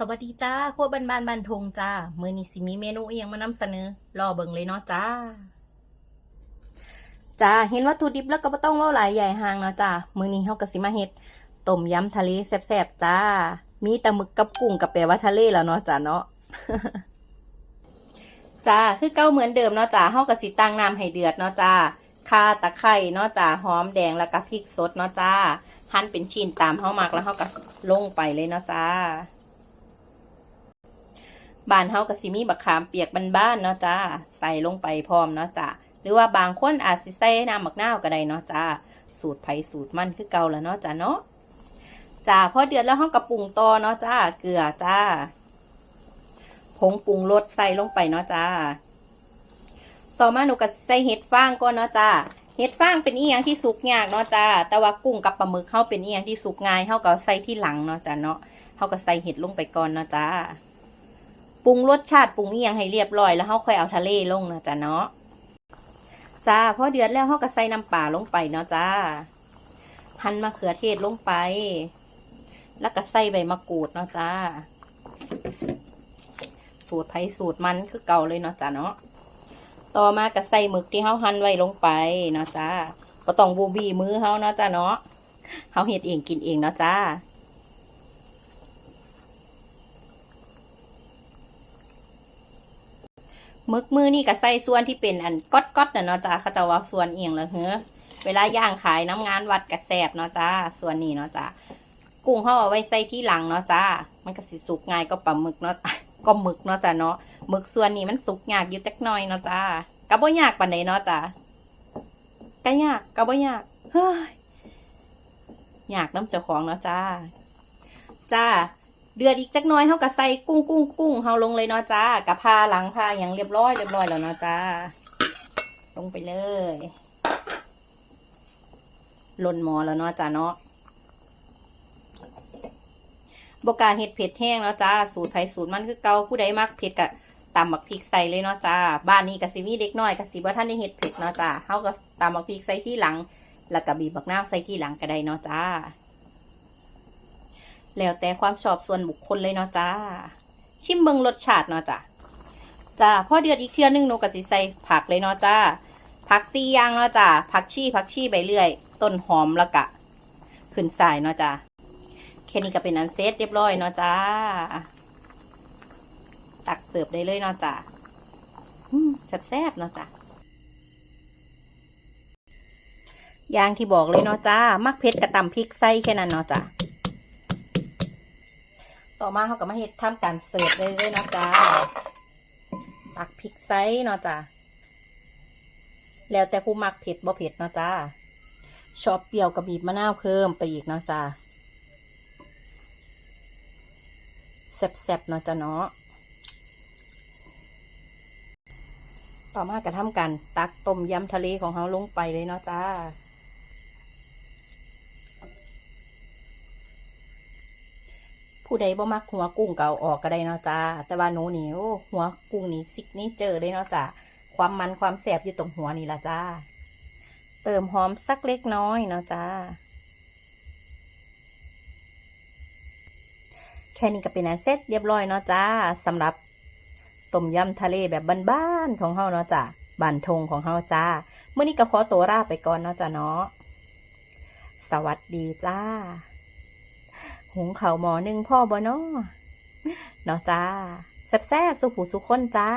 สวัสดีจ้าครัวบ้านบ้านบ้านทงจ้ามื้อนี้สิมีเมนูอียงมานำเสนอ รอเบิ่งเลยเนาะจ้า จ้าเห็นวัตถุดิบแล้วก็บ่ต้องเว้าหลายใหญ่หางเนาะจ้ามื้อนี้เฮาก็สิมาเฮ็ดต้มยำทะเลแซ่บๆจ้า มีแต่หมึกกับกุ้งกับแปลว่าทะเลแล้วเนาะจ้าเนาะจ้าคือเก่าเหมือนเดิมเนาะจ้าเฮาก็สิตั้งน้ำให้เดือดเนาะจ้าข่าตะไคร้เนาะจ้าหอมแดงแล้วก็พริกสดเนาะจ้าหั่นเป็นชิ้นตามเฮามักแล้วเฮาก็ลงไปเลยเนาะจ้า บานเฮาก็สิมีบักขามเปียกบ้านๆเนาะจ้า ใส่ลงไปพร้อมเนาะจ้าหรือว่าบางคนอาจสิใส่น้ำมักนาวก็ได้เนาะจ้า สูตรไผ่สูตรมันคือเก่าแล้วเนาะจ้าเนาะจ้าพอเดือดแล้วเฮาก็ปรุงต่อเนาะจ้า เกลือจ้า ผงปรุงรสใส่ลงไปเนาะจ้า ต่อมาหนูก็ใส่เห็ดฟางก่อนเนาะจ้าเห็ดฟางเป็นอีหยังที่สุกยากเนาะจ้า แต่ว่ากุ้งกับปลาหมึกเฮาเป็นอีหยังที่สุกง่ายเฮาก็ใส่ที่หลังเนาะจ้าเนาะเฮาก็ใส่เห็ดลงไปก่อนเนาะจ้า ปรุงรสชาติปรุงอีหยังให้เรียบร้อยแล้วเฮาค่อยเอาทะเลลงนะจ้าเนาะจ้าพอเดือดแล้วเฮาก็ใส่น้ำปลาลงไปเนาะจ้าหั่นมะเขือเทศลงไป แล้วก็ใส่ใบมะกรูดเนาะจ้า สูตรไผสูตรมันคือเก่าเลยเนาะจ้าเนาะต่อมาก็ใส่หมึกที่เฮาหั่นไว้ลงไปเนาะจ้าก็ต้องบูบีมือเฮาเนาะจ้าเนาะเฮาเฮ็ดเองกินเองเนาะจ้า มึกมือนี่ก็ใส่ส่วนที่เป็นอันก๊อดก๊อดน่ะเนาะจ้าเขาจะว่าส่วนเอียงแล้วเฮ้อเวลาย่างขายน้ำงานวัดกระแสบเนาะจ้าส่วนนี้เนาะจ้ากุ้งเขาเอาไว้ใส่ที่หลังเนาะจ้ามันก็สิสุกง่ายก็ปลาหมึกเนาะก็หมึกเนาะจ้าเนาะหมึกส่วนนี้มันสุกยากอยู่จักหน่อยเนาะจ้าก็บ่ยากปานใดเนาะจ้าก็ยากก็บ่ยากเฮ้ยยากน้ำเจ้าของเนาะจ้าจ้า เดือดอีกจักน้อยเฮาก็ใส่กุ้งกุ้งกุ้งเฮาลงเลยเนาะจ้ากะพาหลังพาอย่างเรียบร้อยเรียบร้อยแล้วเนาะจ้า ลงไปเลยลนหมอแล้วเนาะจ้าเนาะบกาเห็ดเผ็ดแห้งเนาะจ้า สูตรไทยสูตรมันคือเกาผู้ใดมักเผ็ดกะตำบักพริกใส่เลยเนาะจ้า บ้านนี้กะสิมีเด็กน้อยกะสิบ่ท่านได้เห็ดเผ็ดเนาะจ้าเฮาก็ตำบักพริกใส่ที่หลัง แล้วก็บีบบักน้ำใส่ที่หลังก็ได้เนาะจ้า แล้วแต่ความชอบส่วนบุคคลเลยเนาะจ้า ชิมเบิงรสชาติเนาะจ้าจ้าพอเดือดอีกเทื่อนึงหนูก็สิใส่ผักเลยเนาะจ้าผักสี่อย่างเนาะจ้าผักชีผักชีใบเลื่อย ต้นหอมแล้วก็ขึ้นสายเนาะจ้าแค่นี้ก็เป็นอันเซตเรียบร้อยเนาะจ้า ตักเสิร์ฟได้เลยเนาะจ้าแซ่บๆเนาะจ้าอย่างที่บอกเลยเนาะจ้า มักเผ็ดกระตำพริกใส่แค่นั้นเนาะจ้า ต่อมาเขาก็มาเฮ็ดทำการเสิร์ฟเลยเลยนะจ๊ะตักพริกไซส์เนาะจ้ะแล้วแต่ผู้มักเผ็ดบ่เผ็ดเนาะจ้าชอบเปรี้ยวกับบีบมะนาวเพิ่มไปอีกเนาะจ้าแซ่บๆเนาะจ้ะเนาะต่อมาก็ทำการตักต้มยำทะเลของเขาลงไปเลยเนาะจ้า ผู้ใดบ่มักหัวกุ้งเก่าออกก็ได้เนาะจ้า แต่ว่าหนูนี่โอ้หัวกุ้งนี่ซิกนี่เจอเลยเนาะจ้าความมันความแสบอยู่ตรงหัวนี่ละจ้า เติมหอมสักเล็กน้อยเนาะจ้า แค่นี้ก็เป็นอันเสร็จเรียบร้อยเนาะจ้าสำหรับต้มยำทะเลแบบบ้านๆของเฮาเนาะจ้าบ้านทงของเฮาจ้าเมื่อนี้ก็ขอตัวลาไปก่อนเนาะจ้าเนาะสวัสดีจ้า หุงข้าหมอหนึ่งพ่อบ่นอเนาะจ้า แซ่บๆสุขุสุขคนจ้า